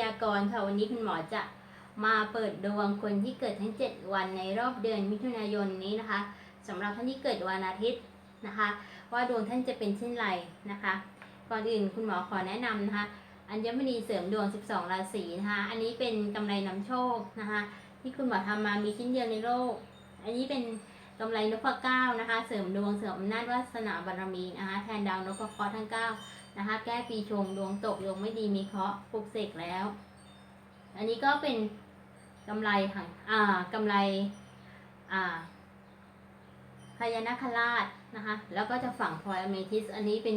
ยากรณ์ค่ะ วันนี้คุณหมอจะมาเปิดดวงคนที่เกิดทั้ง 7 วันในรอบเดือนมิถุนายนนี้นะคะสำหรับท่านที่เกิดวันอาทิตย์นะคะ ว่าดวงท่านจะเป็นเช่นไรนะคะ ก่อนอื่นคุณหมอขอแนะนำนะคะ อัญมณีเสริมดวง 12 ราศีนะคะ อันนี้เป็นกำไรนำโชคนะคะ ที่คุณหมอทำมามีชิ้นเดียวในโลก อันนี้เป็นกำไรนพเก้านะคะ เสริมดวงเสริมอำนาจวาสนาบารมีนะคะแทนดาวนพเคราะห์ทั้งเก้า นะคะ แก้ปีชงดวงตกดวงไม่ดีมีเคราะห์ปลุกเสกแล้ว อันนี้ก็เป็นกำไรค่ะอ่ากำไรอ่าพญานาคราชนะคะ แล้วก็จะฝังพลอยอเมทิส อันนี้เป็น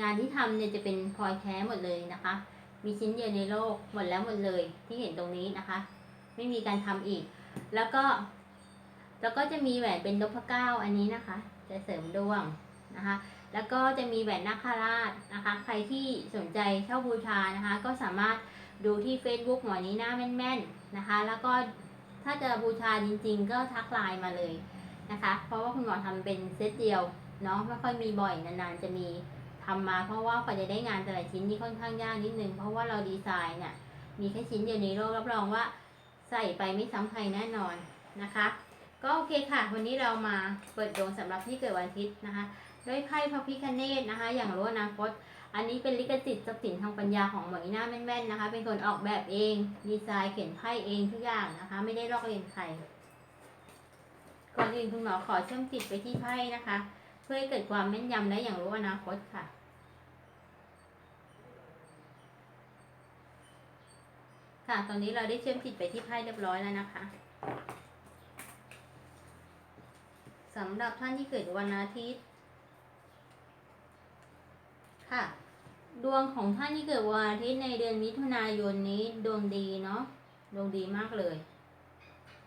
งานที่ทำเนี่ยจะเป็นพลอยแท้หมดเลยนะคะ มีชิ้นเดียวในโลกหมดแล้วหมดเลยที่เห็นตรงนี้นะคะ ไม่มีการทำอีก แล้วก็ แล้วก็จะมีแหวนเป็นนพเก้าอันนี้นะคะ จะเสริมดวงนะคะ แล้วก็จะมีแหวนนาคราชนะคะ ใครที่สนใจเช่าบูชานะคะ ก็สามารถดูที่ Facebook หมอนี้หน้าแม่นๆนะคะ แล้วก็ถ้าจะบูชาจริง ๆ ก็ทักไลน์มาเลยนะคะ เพราะว่าคุณหมอทำเป็นเซตเดียวเนาะไม่ค่อยมีบ่อยนานๆจะมีทำมา เพราะว่ากว่าจะได้งานแต่ละชิ้นนี่ค่อนข้างยากนิดนึงเพราะว่าเราดีไซน์เนี่ยมีแค่ชิ้นเดียวในโลกรับรองว่าใส่ไปไม่ซ้ำใครแน่นอนนะคะ ก็โอเคค่ะ วันนี้เรามาเปิดดวงสำหรับที่เกิดวันอาทิตย์นะคะ ด้วยไพ่พระพิคเนตนะคะ อย่างรู้อนาคต อันนี้เป็นลิขสิทธิ์ทรัพย์สินทางปัญญาของหมอหน้าแม่นๆนะคะ เป็นคนออกแบบเอง ดีไซน์เขียนไพ่เองทุกอย่างนะคะ ไม่ได้ลอกเรียนใคร ก่อนอื่นคุณหมอขอเชื่อมจิตไปที่ไพ่นะคะ เพื่อให้เกิดความแม่นยำและอย่างรู้อนาคตค่ะค่ะ ตอนนี้เราได้เชื่อมจิตไปที่ไพ่เรียบร้อยแล้วนะคะสำหรับท่านที่เกิดวันอาทิตย์ ค่ะ ดวงของท่านที่เกิดวันอาทิตย์ในเดือนมิถุนายนนี้ดวงดีเนาะดวงดีมากเลย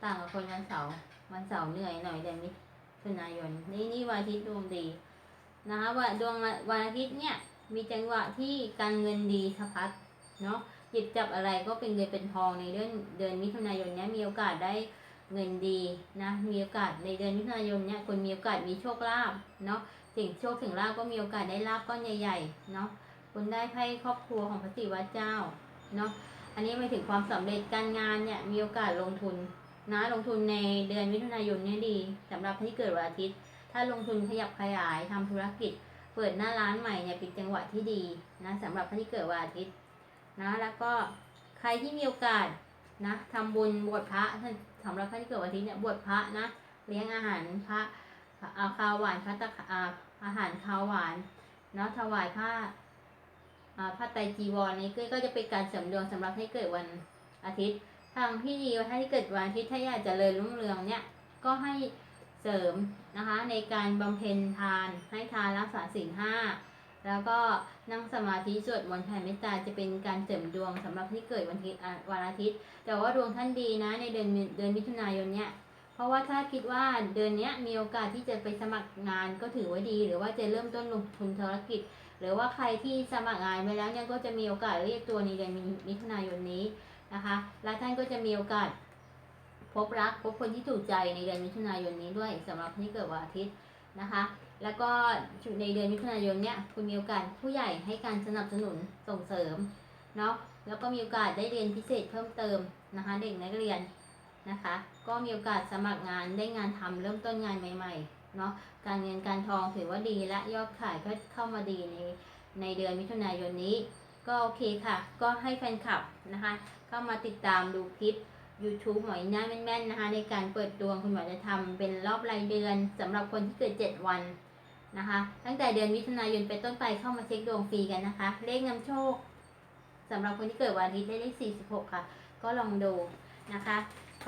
ต่างกับคนวันเสาร์วันเสาร์เหนื่อยหน่อยเดือนมิถุนายนนี่นี่วันอาทิตย์ดวงดีนะคะว่าดวงวันอาทิตย์เนี่ยมีจังหวะที่การเงินดีสะพัดเนาะหยิบจับอะไรก็เป็นเงินเป็นทองในเดือนเดือนมิถุนายนเนี้ยมีโอกาสได้เงินดีนะมีโอกาสในเดือนมิถุนายนเนี้ยคนมีโอกาสมีโชคลาภเนาะ สิ่งโชคถึงลาภก็มีโอกาสได้ลาภก้อนใหญ่ๆเนาะคุณได้ไพ่ครอบครัวของพระศิวะเจ้าเนาะอันนี้หมายถึงความสำเร็จการงานเนี่ยมีโอกาสลงทุนนะลงทุนในเดือนมิถุนายนเนี่ยดีสำหรับที่เกิดวันอาทิตย์ ถ้าลงทุนขยับขยายทำธุรกิจ เปิดหน้าร้านใหม่เนี่ยเป็นจังหวะที่ดีนะสำหรับท่านที่เกิดวันอาทิตย์นะแล้วก็ใครที่มีโอกาสนะทำบุญบวชพระสำหรับท่านที่เกิดวันอาทิตย์เนี่ยบวชพระนะเลี้ยงอาหารพระ อาข้าวหวานพระตะอาอาหารข้าวหวานเนาะถวายผ้าผ้าไตรจีวรนี้ก็ก็จะเป็นการเสริมดวงสำหรับให้เกิดวันอาทิตย์ทางที่ดีว่าถ้าที่เกิดวันอาทิตย์ถ้าอยากเจริญรุ่งเรืองเนี่ยก็ให้เสริมนะคะในการบำเพ็ญทานให้ทานรักษาศีลห้าแล้วก็นั่งสมาธิสวดมนต์แผ่เมตตาจะเป็นการเสริมดวงสำหรับที่เกิดวันอาทิตย์วันอาทิตย์ แต่ว่าดวงท่านดีนะในเดือนเดือนมิถุนายนเนี่ย ราะว่าถ้าคิดว่าเดือนนี้มีโอกาสที่จะไปสมัครงานก็ถือว่าดี หรือว่าจะเริ่มต้นลงทุนธุรกิจ หรือว่าใครที่สมัครงานไปแล้วเนี่ยก็จะมีโอกาสเรียกตัวในเดือนมิถุนายนนี้นะคะ และท่านก็จะมีโอกาส พบรักพบคนที่ถูกใจในเดือนมิถุนายนนี้ด้วยสำหรับที่เกิดวันอาทิตย์นะคะ แล้วก็ในเดือนมิถุนายนเนี่ยคุณมีโอกาสผู้ใหญ่ให้การสนับสนุนส่งเสริมเนาะแล้วก็มีโอกาสได้เรียนพิเศษเพิ่มเติมนะคะ เด็กนักเรียน นะคะ ก็มีโอกาสสมัครงานได้งานทำเริ่มต้นงานใหม่ๆเนาะการเงินการทองถือว่าดีและยอดขายก็เข้ามาดีในในเดือนมิถุนายนนี้ ก็โอเคค่ะ ก็ให้แฟนคลับนะคะ เข้ามาติดตามดูคลิป YouTube หมออินน่าแม่นๆนะคะ ในการเปิดดวงคุณหมอจะทำเป็นรอบรายเดือนสำหรับคนที่เกิด 7 วันนะคะ ตั้งแต่เดือนมิถุนายนเป็นต้นไปเข้ามาเช็คดวงฟรีกันนะคะ เลขนำโชคสำหรับคนที่เกิดวันอาทิตย์ได้เลข 46 ค่ะ ก็ลองดูนะคะ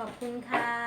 ขอบคุณค่ะ